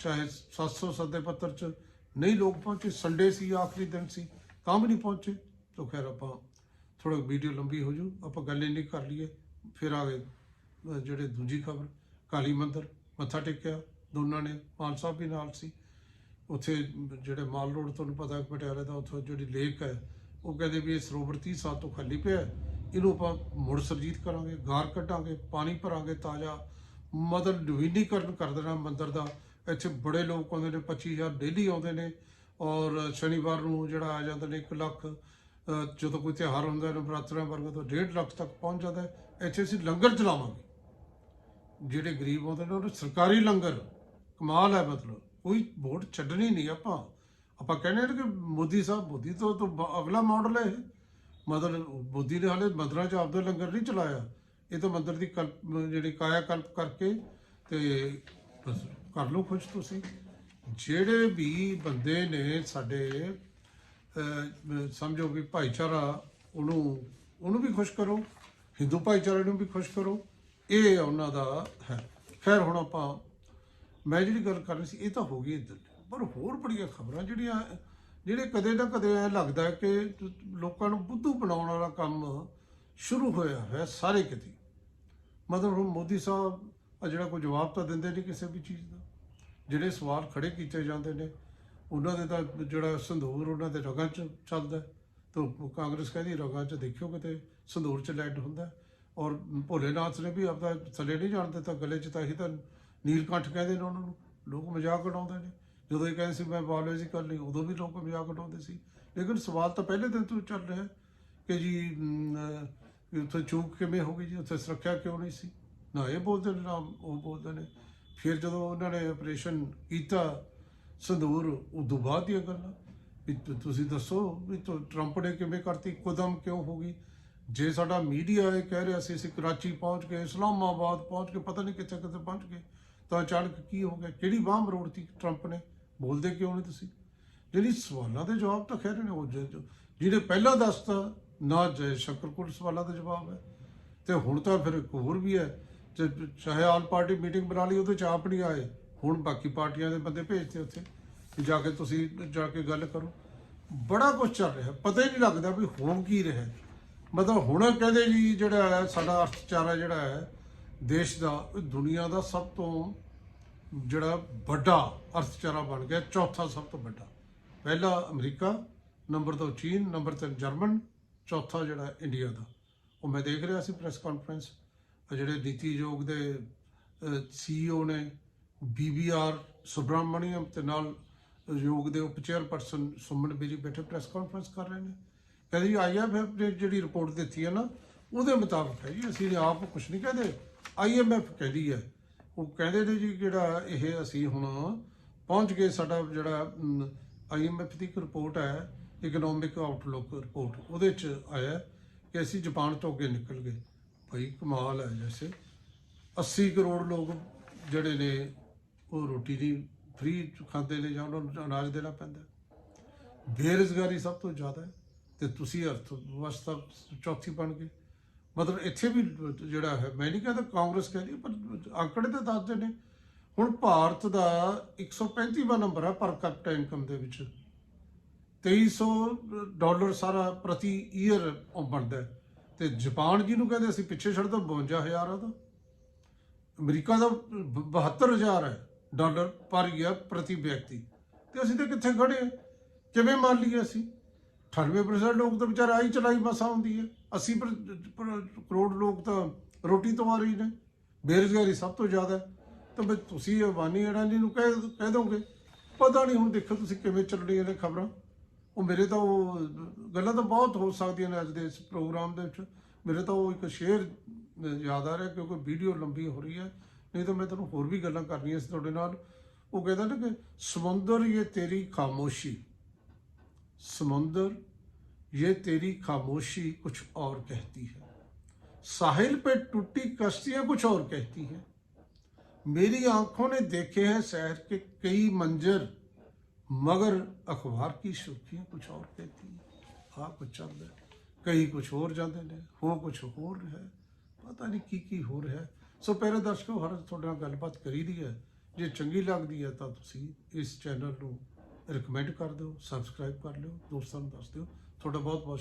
ਚਾਹੇ 700 ਸੱਦੇ ਪੱਤਰ ਚ ਨਹੀਂ ਲੋਕ ਪਹੁੰਚੇ ਸੰਡੇ ਸੀ, ਆਖਰੀ ਦਿਨ ਸੀ, ਤਾਂ ਵੀ ਨਹੀਂ ਪਹੁੰਚੇ। ਤਾਂ ਖੈਰ ਆਪਾਂ ਥੋੜਾ ਵੀਡੀਓ ਲੰਬੀ ਹੋ ਜੂ, ਆਪਾਂ ਗੱਲ ਇੰਨੀ ਕਰ ਲਈਏ, ਫਿਰ ਆ ਗਏ ਜਿਹੜੇ ਦੂਜੀ ਖਬਰ, ਕਾਲੀ ਮੰਦਰ, ਮੱਥਾ ਟੇਕਿਆ, ਦੋਨਾਂ ਨੇ, ਮਾਨ ਸਾਹਿਬ ਵੀ ਨਾਲ ਸੀ। ਉੱਥੇ ਜਿਹੜੇ ਮਾਲ ਰੋਡ ਤੁਹਾਨੂੰ ਪਤਾ ਪਟਿਆਲੇ ਦਾ ਉੱਥੋਂ ਜਿਹੜੀ ਲੇਕ ਹੈ, ਉਹ ਕਹਿੰਦੇ ਵੀ ਇਹ ਸਰੋਵਰ 30 ਸਾਲ ਤੋਂ ਖਾਲੀ ਪਿਆ ਇਹਨੂੰ ਆਪਾਂ ਮੁੜ ਸਰਜੀਤ ਕਰਾਂਗੇ, ਗਾਰ ਕੱਢਾਂਗੇ, ਪਾਣੀ ਭਰਾਂਗੇ ਤਾਜ਼ਾ। ਮਤਲਬ ਨਵੀਨੀਕਰਨ ਕਰ ਦੇਣਾ ਮੰਦਿਰ ਦਾ। ਇੱਥੇ ਬੜੇ ਲੋਕ ਆਉਂਦੇ ਨੇ 25000 ਡੇਲੀ ਆਉਂਦੇ ਨੇ ਔਰ ਸ਼ਨੀਵਾਰ ਨੂੰ ਜਿਹੜਾ ਆ ਜਾਂਦਾ ਨੇ 1 ਲੱਖ ਜਦੋਂ ਕੋਈ ਤਿਉਹਾਰ ਹੁੰਦਾ ਹੈ ਨਵਰਾਤਰਿਆਂ ਵਰਗਾ ਤਾਂ 1.5 ਲੱਖ ਤੱਕ ਪਹੁੰਚ ਜਾਂਦਾ ਇੱਥੇ ਅਸੀਂ ਲੰਗਰ ਚਲਾਵਾਂਗੇ। ਜਿਹੜੇ ਗਰੀਬ ਆਉਂਦੇ ਨੇ, ਉਹਨੂੰ ਸਰਕਾਰੀ ਲੰਗਰ, ਕਮਾਲ ਹੈ ਮਤਲਬ। ਕੋਈ ਵੋਟ ਛੱਡਣੀ ਨਹੀਂ ਆਪਾਂ। ਆਪਾਂ ਕਹਿੰਦੇ ਨੇ ਕਿ ਮੋਦੀ ਸਾਹਿਬ, ਮੋਦੀ ਤੋਂ ਤੋਂ ਅਗਲਾ ਮਾਡਲ ਹੈ ਇਹ। ਮਤਲਬ ਮੋਦੀ ਨੇ ਹਾਲੇ ਮੰਦਰਾਂ 'ਚ ਆਪਦਾ ਲੰਗਰ ਨਹੀਂ ਚਲਾਇਆ। ਇਹ ਤਾਂ ਮੰਦਰ ਦੀ ਕਲਪ ਜਿਹੜੀ ਕਾਇਆ ਕਲਪ ਕਰਕੇ ਤੇ ਬਸ ਕਰ ਲਓ ਖੁਸ਼ ਤੁਸੀਂ। ਜਿਹੜੇ ਵੀ ਬੰਦੇ ਨੇ ਸਾਡੇ ਸਮਝੋ ਕਿ ਭਾਈਚਾਰਾ ਉਹਨੂੰ ਉਹਨੂੰ ਵੀ ਖੁਸ਼ ਕਰੋ, ਹਿੰਦੂ ਭਾਈਚਾਰੇ ਨੂੰ ਵੀ ਖੁਸ਼ ਕਰੋ, ਇਹ ਉਹਨਾਂ ਦਾ ਹੈ। ਖੈਰ, ਹੁਣ ਆਪਾਂ, ਮੈਂ ਜਿਹੜੀ ਗੱਲ ਕਰ ਰਹੀ ਸੀ, ਇਹ ਤਾਂ ਹੋ ਗਈ ਇੱਧਰ। ਪਰ ਹੋਰ ਬੜੀਆਂ ਖਬਰਾਂ ਜਿਹੜੀਆਂ, ਜਿਹੜੇ ਕਦੇ ਨਾ ਕਦੇ ਐ ਲੱਗਦਾ ਕਿ ਲੋਕਾਂ ਨੂੰ ਬੁੱਧੂ ਬਣਾਉਣ ਵਾਲਾ ਕੰਮ ਸ਼ੁਰੂ ਹੋਇਆ ਹੈ ਸਾਰੇ ਕਿਤੇ। ਮਤਲਬ ਹੁਣ ਮੋਦੀ ਸਾਹਿਬ ਆ ਜਿਹੜਾ ਕੋਈ ਜਵਾਬ ਤਾਂ ਦਿੰਦੇ ਨਹੀਂ ਕਿਸੇ ਵੀ ਚੀਜ਼ ਦਾ। ਜਿਹੜੇ ਸਵਾਲ ਖੜੇ ਕੀਤੇ ਜਾਂਦੇ ਨੇ, ਉਹਨਾਂ ਦੇ ਤਾਂ ਜਿਹੜਾ ਸੰਧੂਰ ਉਹਨਾਂ ਦੇ ਰਗਾਂ 'ਚ ਚੱਲਦਾ ਹੈ। ਤਾਂ ਕਾਂਗਰਸ ਕਹਿੰਦੀ ਰਗਾਂ 'ਚ ਦੇਖਿਓ ਕਿਤੇ ਸੰਧੂਰ 'ਚ ਲੈਡ ਹੁੰਦਾ ਔਰ ਭੋਲੇਨਾਥ ਨੇ ਵੀ ਆਪਦਾ ਥੱਲੇ ਨਹੀਂ ਜਾਣ ਦਿੱਤਾ, ਗਲੇ 'ਚ ਤਾਂ ਹੀ ਤਾਂ ਨੀਲਕੰਠ ਕਹਿੰਦੇ ਨੇ ਉਹਨਾਂ ਨੂੰ, ਲੋਕ ਮਜ਼ਾਕ ਉਡਾਉਂਦੇ ਨੇ। ਜਦੋਂ ਇਹ ਕਹਿੰਦੇ ਸੀ, ਮੈਂ ਬਾਇਓਲੋਜੀ ਕਰ ਲਈ, ਉਦੋਂ ਵੀ ਲੋਕ ਮਜ਼ਾਕ ਉਡਾਉਂਦੇ ਸੀ। ਲੇਕਿਨ ਸਵਾਲ ਤਾਂ ਪਹਿਲੇ ਦਿਨ ਤੋਂ ਚੱਲ ਰਿਹਾ ਕਿ ਜੀ ਵੀ ਉੱਥੇ ਚੂਕ ਕਿਵੇਂ ਹੋ ਗਈ ਜੀ? ਉੱਥੇ ਸੁਰੱਖਿਆ ਕਿਉਂ ਨਹੀਂ ਸੀ? ਨਾ ਇਹ ਬੋਲਦੇ ਨੇ, ਨਾ ਉਹ ਬੋਲਦੇ ਨੇ। ਫਿਰ ਜਦੋਂ ਉਹਨਾਂ ਨੇ ਆਪਰੇਸ਼ਨ ਕੀਤਾ ਸੰਦੂਰ ਉਦੋਂ ਬਾਅਦ ਦੀਆਂ ਗੱਲਾਂ। ਵੀ ਤੁਸੀਂ ਦੱਸੋ ਵੀ ਟਰੰਪ ਨੇ ਕਿਵੇਂ ਕਰਤੀ? ਇੱਕੋਦਮ ਕਿਉਂ ਹੋ ਗਈ? ਜੇ ਸਾਡਾ ਮੀਡੀਆ ਇਹ ਕਹਿ ਰਿਹਾ ਸੀ, ਅਸੀਂ ਕਰਾਚੀ ਪਹੁੰਚ ਗਏ, ਇਸਲਾਮਾਬਾਦ ਪਹੁੰਚ ਕੇ ਪਤਾ ਨਹੀਂ ਕਿੱਥੇ ਕਿੱਥੇ ਪਹੁੰਚ ਗਏ, ਤਾਂ ਅਚਾਨਕ ਕੀ ਹੋ ਗਿਆ? ਕਿਹੜੀ ਬਾਹ ਮਰੋੜਤੀ ਟਰੰਪ ਨੇ? ਬੋਲਦੇ ਕਿਉਂ ਨਹੀਂ ਤੁਸੀਂ? ਜਿਹੜੀ ਸਵਾਲਾਂ ਦੇ ਜਵਾਬ ਤਾਂ ਖੈਰ ਨੇ ਉਹ ਜ- ਜਿਹਨੇ ਪਹਿਲਾਂ ਦੱਸਤਾ ਨਾ ਜੈ ਸ਼ੰਕਰ ਸਵਾਲਾਂ ਦਾ ਜਵਾਬ ਹੈ। ਤੇ ਹੁਣ ਤਾਂ ਫਿਰ ਇੱਕ ਹੋਰ ਵੀ ਹੈ ਤੇ ਚਾਹੇ ਆਲ ਪਾਰਟੀ ਮੀਟਿੰਗ ਬਣਾ ਲਈ, ਉਹਦੇ ਚ ਆਪ ਨਹੀਂ ਆਏ। ਹੁਣ ਬਾਕੀ ਪਾਰਟੀਆਂ ਦੇ ਬੰਦੇ ਭੇਜਦੇ ਉੱਥੇ ਕਿ ਜਾ ਕੇ ਤੁਸੀਂ ਜਾ ਕੇ ਗੱਲ ਕਰੋ। ਬੜਾ ਕੁਝ ਚੱਲ ਰਿਹਾ, ਪਤਾ ਹੀ ਨਹੀਂ ਲੱਗਦਾ ਵੀ ਹੋ ਕੀ ਰਿਹਾ। ਮਤਲਬ ਹੁਣ ਕਹਿੰਦੇ ਜੀ ਜਿਹੜਾ ਹੈ, ਸਾਡਾ ਅਰਥਚਾਰਾ ਜਿਹੜਾ ਹੈ, ਦੇਸ਼ ਦਾ ਇਹ ਦੁਨੀਆ ਦਾ ਸਭ ਤੋਂ ਜਿਹੜਾ ਵੱਡਾ ਅਰਥਚਾਰਾ ਬਣ ਗਿਆ, ਚੌਥਾ ਸਭ ਤੋਂ ਵੱਡਾ। ਪਹਿਲਾ ਅਮਰੀਕਾ, ਨੰਬਰ 2 ਚੀਨ, ਨੰਬਰ 3 ਜਰਮਨ ਚੌਥਾ ਜਿਹੜਾ ਇੰਡੀਆ ਦਾ, ਉਹ ਮੈਂ ਦੇਖ ਰਿਹਾ ਸੀ ਪ੍ਰੈਸ ਕਾਨਫਰੰਸ ਜਿਹੜੇ ਨੀਤੀ ਯੋਗ ਦੇ ਸੀਈਓ ਨੇ ਬੀਬੀਆਰ ਸੁਬਰਾਮਣੀਅਮ ਤੇ ਨਾਲ ਯੋਗ ਦੇ ਉਪ ਚੇਅਰਪਰਸਨ ਸੁਮਨ ਬੇਰੀ ਬੈਠੇ ਪ੍ਰੈਸ ਕਾਨਫਰੰਸ ਕਰ ਰਹੇ ਨੇ। ਕਹਿੰਦੇ ਆਈਐਮਐਫ ਨੇ ਜਿਹੜੀ ਰਿਪੋਰਟ ਦਿੱਤੀ ਹੈ ਨਾ, ਉਹਦੇ ਮੁਤਾਬਕ ਹੈ ਜੀ, ਅਸੀਂ ਆਪ ਕੁਝ ਨਹੀਂ ਕਹਿੰਦੇ। ਆਈਐਮਐਫ ਕਹਿੰਦੀ ਹੈ, ਉਹ ਕਹਿੰਦੇ ਨੇ ਜੀ ਜਿਹੜਾ ਇਹ ਅਸੀਂ ਹੁਣ ਪਹੁੰਚ ਗਏ ਸਾਡਾ ਜਿਹੜਾ ਆਈਐਮਐਫ ਦੀ ਇੱਕ ਰਿਪੋਰਟ ਹੈ ਇਕਨੋਮਿਕ ਆਊਟਲੁੱਕ ਰਿਪੋਰਟ ਉਹਦੇ ਚ ਆਇਆ ਕਿ ਅਸੀਂ ਜਾਪਾਨ ਤੋਂ ਅੱਗੇ ਨਿਕਲ ਗਏ। ਭਾਈ ਕਮਾਲ ਹੈ ਜੈਸੇ 80 ਕਰੋੜ ਲੋਕ ਜਿਹੜੇ ਨੇ ਉਹ ਰੋਟੀ ਦੀ ਫ੍ਰੀ ਖਾਂਦੇ ਨੇ ਜਾਂ ਉਹਨਾਂ ਨੂੰ ਅਨਾਜ ਦੇਣਾ ਪੈਂਦਾ। ਹੈ। ਬੇਰੁਜ਼ਗਾਰੀ ਸਭ ਤੋਂ ਜ਼ਿਆਦਾ ਹੈ ਤੇ ਤੁਸੀਂ ਅਰਥ ਵਿਵਸਥਾ ਚੌਥੀ ਬਣ ਗਏ। ਮਤਲਬ ਇੱਥੇ ਵੀ ਜਿਹੜਾ ਹੈ, ਮੈਂ ਨਹੀਂ ਕਹਿੰਦਾ ਕਾਂਗਰਸ ਕਹਿੰਦੀ ਪਰ ਅੰਕੜੇ ਤਾਂ ਦੱਸਦੇ ਨੇ। ਹੁਣ ਭਾਰਤ ਦਾ 135ਵਾਂ ਨੰਬਰ ਹੈ ਪਰ ਕੈਪੀਟਾ ਇਨਕਮ ਦੇ ਵਿੱਚ। 2300 ਡਾਲਰ ਸਾਰਾ ਪ੍ਰਤੀ ਈਅਰ ਬਣਦਾ ਹੈ। ਤੇ ਜਾਪਾਨ ਜਿਹਨੂੰ ਕਹਿੰਦੇ ਅਸੀਂ ਪਿੱਛੇ ਛੱਡ ਦੋ 52000 ਆ ਤਾਂ। ਅਮਰੀਕਾ ਦਾ 72000 ਹੈ ਡਾਲਰ ਪਰ ਈਅਰ ਪ੍ਰਤੀ ਵਿਅਕਤੀ। ਤੇ ਅਸੀਂ ਤਾਂ ਕਿੱਥੇ ਖੜੇ ਹਾਂ? ਕਿਵੇਂ ਮੰਨ ਲਈਏ ਅਸੀਂ? 98% ਲੋਕ ਤਾਂ ਵਿਚਾਰਾ ਆਈ ਚਲਾਈ ਮਸਾ ਹੁੰਦੀ ਹੈ। 80 ਪਰ- ਕਰੋੜ ਲੋਕ ਤਾਂ ਰੋਟੀ ਤੋਂ ਆ ਰਹੀ ਨੇ। ਬੇਰੁਜ਼ਗਾਰੀ ਸਭ ਤੋਂ ਜ਼ਿਆਦਾ ਤਾਂ ਬਈ ਤੁਸੀਂ ਅਬਾਨੀ ਅਡਾਨੀ ਨੂੰ ਕਹਿ ਕਹਿ ਦੋਗੇ? ਪਤਾ ਨਹੀਂ ਹੁਣ ਦੇਖੋ ਤੁਸੀਂ ਕਿਵੇਂ ਚੱਲਣੀਆਂ ਨੇ ਖਬਰਾਂ। ਉਹ ਮੇਰੇ ਤਾਂ ਉਹ ਗੱਲਾਂ ਤਾਂ ਬਹੁਤ ਹੋ ਸਕਦੀਆਂ ਨੇ ਅੱਜ ਦੇ ਇਸ ਪ੍ਰੋਗਰਾਮ ਦੇ ਵਿੱਚ ਮੇਰੇ ਤਾਂ ਉਹ ਇੱਕ ਸ਼ੇਰ ਯਾਦ ਆ ਰਿਹਾ ਕਿਉਂਕਿ ਵੀਡੀਓ ਲੰਬੀ ਹੋ ਰਹੀ ਹੈ ਨਹੀਂ ਤਾਂ ਮੈਂ ਤੁਹਾਨੂੰ ਹੋਰ ਵੀ ਗੱਲਾਂ ਕਰਨੀਆਂ ਸੀ ਤੁਹਾਡੇ ਨਾਲ ਉਹ ਕਹਿੰਦਾ ਨਾ ਕਿ ਸਮੁੰਦਰ ਇਹ ਤੇਰੀ ਖਾਮੋਸ਼ੀ समुंदर ये तेरी खामोशी कुछ और कहती है साहिल पे टूटी कश्तियां कुछ और कहती हैं मेरी आंखों ने देखे हैं शहर के कई मंजर मगर अखबार की सुर्खियां कुछ और कहती हैं आ कुछ चल रहा है कई कुछ और जाते ने हो कुछ ਹੋਰ ਹੈ ਪਤਾ ਨਹੀਂ ਕੀ ਕੀ ਹੋ ਰਿਹਾ ਹੈ ਸੋ ਪਿਆਰੇ ਦਰਸ਼ਕੋ ਹਰ ਤੁਹਾਡੇ ਨਾਲ ਗੱਲਬਾਤ ਕਰੀ ਦੀ ਹੈ ਜੇ ਚੰਗੀ ਲੱਗਦੀ ਹੈ ਤਾਂ ਤੁਸੀਂ ਇਸ ਚੈਨਲ ਨੂੰ ਰਿਕਮੈਂਡ ਕਰ ਦਿਓ ਸਬਸਕ੍ਰਾਈਬ ਕਰ ਲਿਓ ਦੋਸਤਾਂ ਨੂੰ ਦੱਸ ਦਿਓ ਤੁਹਾਡਾ ਬਹੁਤ ਬਹੁਤ